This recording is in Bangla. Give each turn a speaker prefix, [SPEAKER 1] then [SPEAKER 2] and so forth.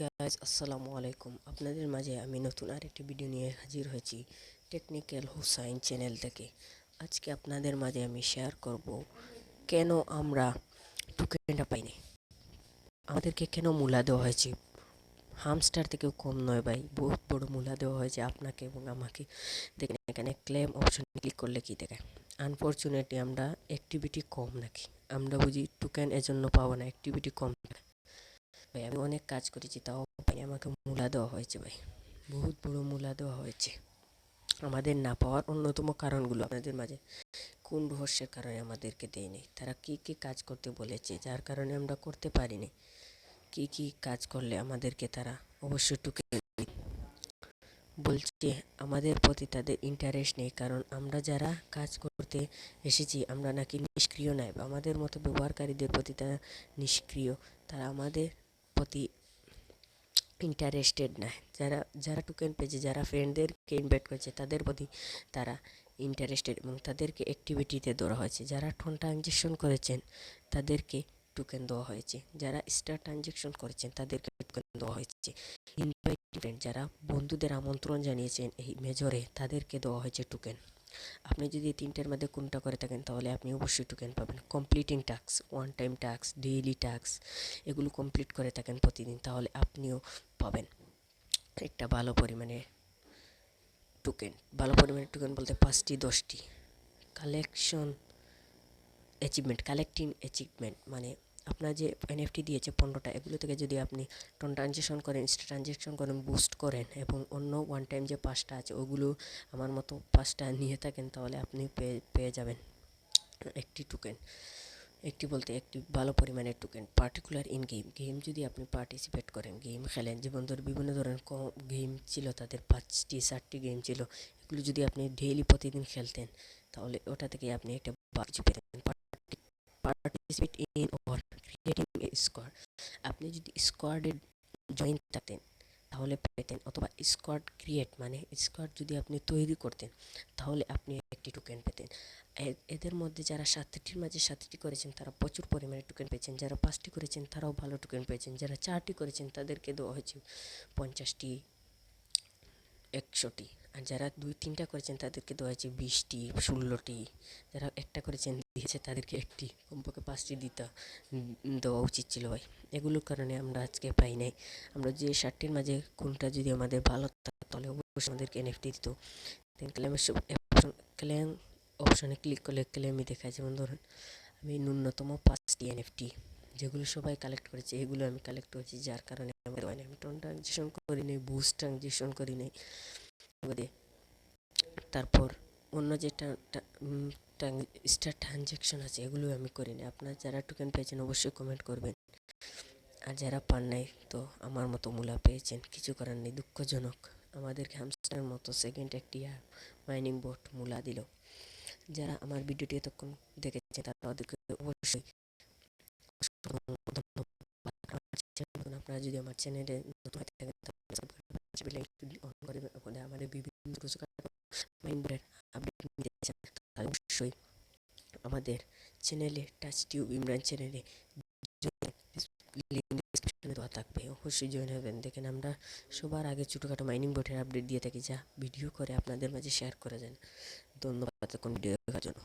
[SPEAKER 1] গাইজ আসসালামু আলাইকুম আপনাদের মাঝে আমি নতুন আরেকটি ভিডিও নিয়ে হাজির হয়েছি টেকনিক্যাল হুসাইন চ্যানেল থেকে। আজকে আপনাদের মাঝে আমি শেয়ার করব, কেন আমরা টোকেনটা পাইনি? আমাদেরকে কেন মূলা দেওয়া হয়েছে? হামস্টার থেকেও কম নয় ভাই, বহুত বড় মূলা দেওয়া হয়েছে আপনাকে এবং আমাকে। দেখেন এখানে ক্লেম অপশন ক্লিক করলে কি দেখায় আনফর্চুনেটলি আমরা অ্যাক্টিভিটি কম নাকি আমরা বুঝি টোকেন এজন্য পাবো না অ্যাক্টিভিটি কম ভাই, আমি অনেক কাজ করেছি, তাও ভাই আমাকে মূলা দেওয়া হয়েছে ভাই। বহুত বড় মূলা দেওয়া হয়েছে। আমাদের না পাওয়ার অন্যতম কারণগুলো আপনাদের মাঝে কোন রহস্যের কারণে আমাদেরকে দেয়নি? তারা কি কি কাজ করতে বলেছে, যার কারণে আমরা করতে পারিনি? কি কি কাজ করলে আমাদেরকে তারা অবশ্যই টুকে বলছে, আমাদের প্রতি তাদের ইন্টারেস্ট নেই, কারণ আমরা যারা কাজ করতে এসেছি, আমরা নাকি নিষ্ক্রিয় নাই বা আমাদের মতো ব্যবহারকারীদের প্রতি তারা নিষ্ক্রিয়। তারা আমাদের প্রতি ইন্টারেস্টেড না যারা যারা টোকেন পেয়েছে যারা ফ্রেন্ডদেরকে ইনভাইট করেছে তাদের প্রতি তারা ইন্টারেস্টেড এবং তাদেরকে অ্যাক্টিভিটিতে ধরা হয়েছে যারা টোন ট্রানজেকশন করেছেন তাদেরকে টোকেন দেওয়া হয়েছে যারা স্টার ট্রানজেকশন করেছেন তাদেরকে টোকেন দেওয়া হয়েছে ইনভাইটেড যারা বন্ধুদের আমন্ত্রণ জানিয়েছেন এই মেজরে তাদেরকে দেওয়া হয়েছে টোকেন আপনি যদি তিনটের মধ্যে কোনটা করে থাকেন, তাহলে আপনি অবশ্যই টোকেন পাবেন। Completing task one time task daily task এগুলো কমপ্লিট করে থাকেন প্রতিদিন, তাহলে আপনিও পাবেন। একটা ভালো পরিমাণে টোকেন ভালো পরিমাণে টোকেন বলতে পাঁচটি, দশটি। কালেকশন অ্যাচিভমেন্ট কালেক্টিং অ্যাচিভমেন্ট মানে আপনার যে এনএফটি দিয়েছে পনেরোটা এগুলো থেকে যদি আপনি টন ট্রানজেকশন করেন ট্রানজেকশন করেন বুস্ট করেন এবং অন্য ওয়ান টাইম যে পাঁচটা আছে, ওগুলো আমার মতো পাঁচটা নিয়ে থাকেন, তাহলে আপনি পেয়ে পেয়ে যাবেন একটি টোকেন একটি বলতে একটি ভালো পরিমাণের token particular in game game যদি আপনি পার্টিসিপেট করেন গেম খেলেন যেমন ধর বিভিন্ন ধরনের গেম ছিল, তাদের পাঁচটি, চারটি গেম ছিল, এগুলো যদি আপনি ডেইলি প্রতিদিন খেলতেন, তাহলে ওটা থেকে আপনি একটা কিছু পেতেন। Participate in or creating a squad আপনি যদি স্কোয়াডে জয়েন থাকতেন তাহলে পেতেন অথবা স্কোয়াড ক্রিয়েট মানে স্কোয়াড যদি আপনি তৈরি করতেন, তাহলে আপনি একটি টোকেন পেতেন। এদের মধ্যে যারা সাতটির মাঝে সাতটি করেছেন, তারা প্রচুর পরিমাণে টোকেন পেয়েছেন। যারা পাঁচটি করেছেন, তারাও ভালো টোকেন পেয়েছেন। যারা চারটি করেছেন, তাদেরকে দেওয়া হয়েছে পঞ্চাশটি, একশোটি। আর যারা দুই, তিনটা করেছেন তাদেরকে দেওয়া হয়েছে বিশটি, ষোলোটি। যারা একটা করেছেন, দিয়েছে তাদেরকে একটি। কমপক্ষে পাঁচটি দিতে দেওয়া উচিত ছিল ভাই। এগুলোর কারণে আমরা আজকে পাই নাই। আমরা যে ষাটটির মাঝে কোনটা যদি আমাদের ভালো তাহলে অবশ্যই আমাদেরকে এনএফটি দিত। ক্লেম অপশানে ক্লিক করলে ক্লেমই দেখায়। যেমন ধরুন, আমি ন্যূনতম পাঁচটি এনএফটি যেগুলো সবাই কালেক্ট করেছে, এগুলো আমি কালেক্ট করেছি, যার কারণে আমি ট্রানজেকশন করি নেই বুস্ট ট্রানজেকশন করি নেই। তারপর অন্য যেটা স্টার ট্রানজেকশন আছে এগুলো আমি করি না আপনার যারা টোকেন পেয়েছেন, অবশ্যই কমেন্ট করবেন। আর যারা পান নাই, তো আমার মতো মূলা পেয়েছেন, কিছু করার নেই, দুঃখজনক। আমাদেরকে হামস্টার মতো সেকেন্ড একটি মাইনিং বোট মূলা দিল। যারা আমার ভিডিওটি এতক্ষণ দেখেছে তারা ওদেরকে অবশ্যই আপনারা যদি আমার চ্যানেলে নতুন থাকেন, তাহলে অন করে আমাদের বিভিন্ন মাইন্ডের আপডেট নিতে চান অবশ্যই আমাদের চ্যানেলে টাচ টিউব ইমরান চ্যানেলে দেওয়া থাকবে। অবশ্যই জয়েন হবেন। দেখেন আমরা সবার আগে ছোটোখাটো মাইনিং বোর্ডের আপডেট দিয়ে থাকি। যা ভিডিও করে আপনাদের মাঝে শেয়ার করে যান ধন্যবাদ কোন ভিডিও দেখার জন্য।